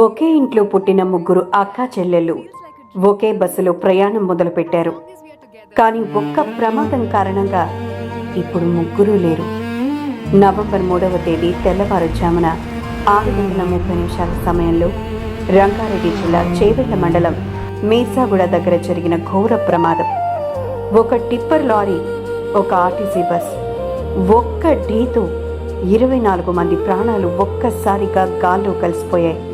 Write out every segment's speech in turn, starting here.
ఒకే ఇంట్లో పుట్టిన ముగ్గురు అక్కా చెల్లెళ్ళు. ఒకే బస్సులో ప్రయాణం మొదలుపెట్టారు. కానీ ఒక్క ప్రమాదం కారణంగా ఇప్పుడు ముగ్గురు లేరు. నవంబర్ మూడవ తేదీ తెల్లవారుజామున ఆరు గంటల ముప్పై నిమిషాల సమయంలో రంగారెడ్డి జిల్లా చేవెళ్ళ మండలం మీసాగూడ దగ్గర జరిగిన ఘోర ప్రమాదం. ఒక టిప్పర్ లారీ ఒక ఆర్టీసీ బస్ ఒక్క ఢీతో ఇరవై నాలుగు మంది ప్రాణాలు ఒక్కసారిగా గాల్లో కలిసిపోయాయి.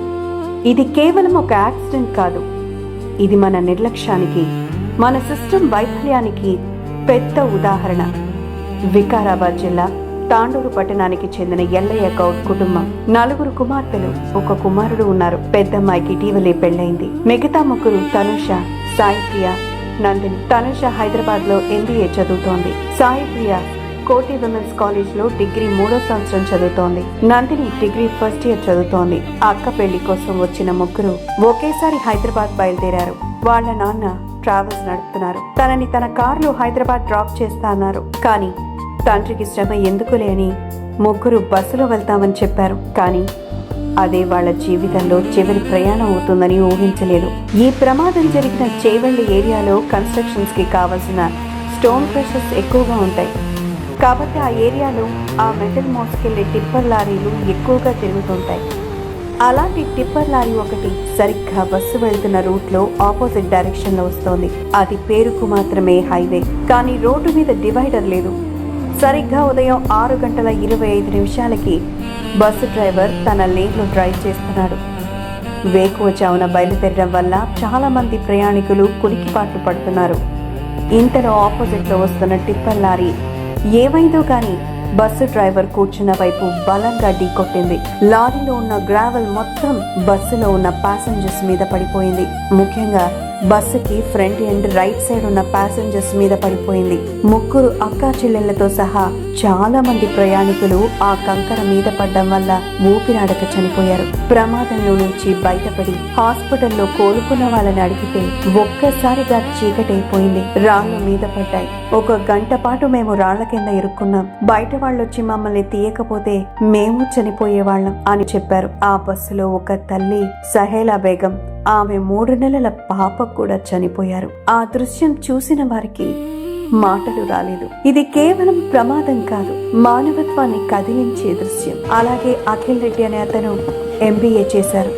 ఇది కేవలం ఒక యాక్సిడెంట్ కాదు. ఇది మన నిర్లక్ష్యానికి మన సిస్టమ్ వైఫల్యానికి పెద్ద ఉదాహరణ. వికారాబాద్ జిల్లా తాండూరు పట్టణానికి చెందిన ఎల్లయ్య గౌడ్ కుటుంబం. నలుగురు కుమార్తెలు ఒక కుమారుడు ఉన్నారు. పెద్దమ్మాయికి ఇటీవలే పెళ్ళైంది మిగతా ముగ్గురు తనుష సాయిప్రియ నందిని. తనుష హైదరాబాద్లో ఎంబీఏ చదువుతోంది. సాయిప్రియ కోటి విమెన్స్ కాలేజ్లో డిగ్రీ మూడో సంవత్సరం చదువుతోంది. నందిని డిగ్రీ ఫస్ట్ ఇయర్ చదువుతోంది. అక్క పెళ్ళి కోసం వచ్చిన ముగ్గురు ఒకేసారి హైదరాబాద్ బయలుదేరారు. వాళ్ళ నాన్న ట్రావెల్స్ నడుపుతున్నారు. తనని తన కారులో హైదరాబాద్ డ్రాప్ చేస్తా అన్నారు. కానీ తండ్రికి శ్రమ ఎందుకులే అని ముగ్గురు బస్సులో వెళ్తామని చెప్పారు. కానీ అదే వాళ్ళ జీవితంలో చివరి ప్రయాణం అవుతుందని ఊహించలేదు. ఈ ప్రమాదం జరిగిన చేవెళ్ళి ఏరియాలో కన్స్ట్రక్షన్స్కి కావలసిన స్టోన్ క్రషెస్ ఎక్కువగా ఉంటాయి. కాబట్టి ఆ ఏరియాలో ఆ మెటల్ మోసుకెళ్ళే టిప్పర్ లారీలు ఎక్కువగా తిరుగుతుంటాయి. అలాంటి టిప్పర్ లారీ ఒకటి సరిగ్గా బస్సు వెళ్తున్న రూట్లో ఆపోజిట్ డైరెక్షన్లో వస్తోంది. అది పేరుకు మాత్రమే హైవే. కానీ రోడ్డు మీద డివైడర్ లేదు. సరిగ్గా ఉదయం ఆరు గంటల ఇరవై ఐదు నిమిషాలకి బస్సు డ్రైవర్ తన లేన్లో డ్రైవ్ చేస్తున్నాడు. వేకువచావున బయలుదేరడం వల్ల చాలా మంది ప్రయాణికులు కునికిపాట్లు పడుతున్నారు. ఇంతలో ఆపోజిట్లో వస్తున్న టిప్పర్ లారీ ఏమైందో కానీ బస్సు డ్రైవర్ కూర్చున్న వైపు బలంగా ఢీకొట్టింది. లారీలో ఉన్న గ్రావెల్ మొత్తం బస్సులో ఉన్న ప్యాసింజర్స్ మీద పడిపోయింది. ముఖ్యంగా బస్సుకి ఫ్రంట్ అండ్ రైట్ సైడ్ ఉన్న ప్యాసింజర్స్ మీద పడిపోయింది. ముగ్గురు అక్కా చెల్లెళ్ళతో సహా చాలా మంది ప్రయాణికులు ఆ కంకర మీద పడ్డం వల్ల ఊపిరాడక చనిపోయారు. ప్రమాదంలో నుంచి బయటపడి హాస్పిటల్లో కోలుకున్న వాళ్ళని అడిగితే ఒక్కసారిగా చీకటైపోయింది. రాళ్ళు మీద పడ్డాయి. ఒక గంట పాటు మేము రాళ్ళ కింద ఇరుక్కున్నాం. బయట వాళ్ళొచ్చి మమ్మల్ని తీయకపోతే మేము చనిపోయేవాళ్ళం అని చెప్పారు. ఆ బస్సులో ఒక తల్లి సహేలా బేగం. ఆమె మూడు నెలల పాప కూడా చనిపోయారు. ఆ దృశ్యం చూసిన వారికి మాటలు రాలేదు. ఇది కేవలం ప్రమాదం కాదు మానవత్వాన్ని కదిలించే దృశ్యం. అలాగే అఖిల్ రెడ్డి అనే అతను ఎంబీఏ చేశారు.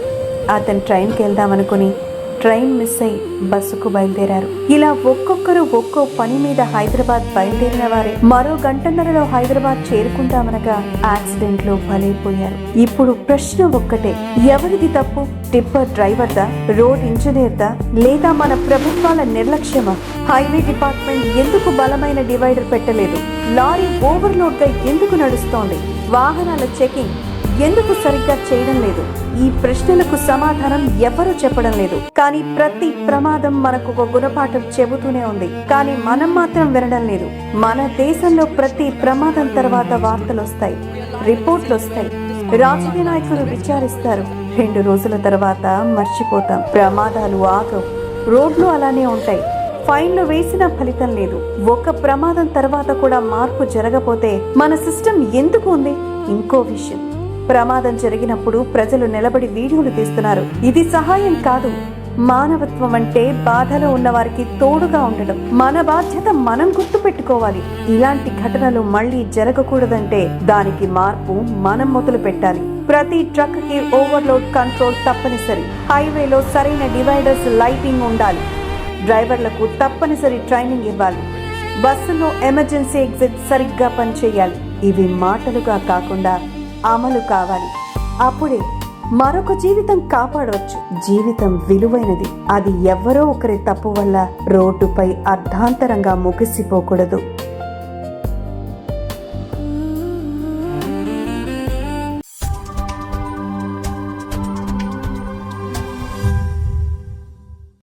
అతను ట్రైన్కి వెళ్దామనుకుని ట్రైన్ మిస్ అయి బస్సుకు బయలుదేరారు. ఇలా ఒక్కొక్కరు ఒక్కో పని మీద హైదరాబాద్ బయలుదేరిన వారే మరో గంటన్నరలో హైదరాబాద్ చేరుకుంటామనగా యాక్సిడెంట్లో బలైపోయారు. ఇప్పుడు ప్రశ్న ఒక్కటే ఎవరిది తప్పు? టిప్పర్ డ్రైవర్దా? రోడ్ ఇంజనీర్దా? లేదా మన ప్రభుత్వాల నిర్లక్ష్యమా? హైవే డిపార్ట్మెంట్ ఎందుకు బలమైన డివైడర్ పెట్టలేదు? లారీ ఓవర్లోడ్గా ఎందుకు నడుస్తోంది? వాహనాల చెకింగ్ ఎందుకు సరిగ్గా చేయడం లేదు? ఈ ప్రశ్నలకు సమాధానం ఎవరూ చెప్పడం లేదు. కానీ ప్రతి ప్రమాదం మనకు ఒక గుణపాఠం చెబుతూనే ఉంది. కానీ మనం మాత్రం వినడం లేదు. మన దేశంలో ప్రతి ప్రమాదం తర్వాత వార్తలు వస్తాయి. రిపోర్ట్లు వస్తాయి. రాజకీయ నాయకులు విచారిస్తారు. రెండు రోజుల తర్వాత మర్చిపోతాం. ప్రమాదాలు ఆగవు. రోడ్లు అలానే ఉంటాయి. ఫైన్లు వేసిన ఫలితం లేదు. ఒక ప్రమాదం తర్వాత కూడా మార్పు జరగపోతే మన సిస్టమ్ ఎందుకు ఉంది? ఇంకో విషయం. ప్రమాదం జరిగినప్పుడు ప్రజలు నిలబడి వీడియోలు తీస్తున్నారు. ఇది సహాయం కాదు. మానవత్వం అంటే బాధలో ఉన్న వారికి తోడుగా ఉండడం. మన బాధ్యత మనం గుర్తు పెట్టుకోవాలి ఇలాంటి ఘటనలు మళ్ళీ జరగకూడదంటే దానికి మార్పు మనం మొదలు పెట్టాలి ప్రతి ట్రక్కి ఓవర్లోడ్ కంట్రోల్ తప్పనిసరి. హైవేలో సరైన డివైడర్స్ లైటింగ్ ఉండాలి. డ్రైవర్లకు తప్పనిసరి ట్రైనింగ్ ఇవ్వాలి. బస్సులో ఎమర్జెన్సీ ఎగ్జిట్ సరిగ్గా పనిచేయాలి. ఇవి మాటలుగా కాకుండా అమలు కావాలి. అప్పుడే మరొక జీవితం కాపాడవచ్చు. జీవితం విలువైనది. అది ఎవరో ఒకరి తప్పు వల్ల రోడ్డుపై అర్ధాంతరంగా ముగిసిపోకూడదు.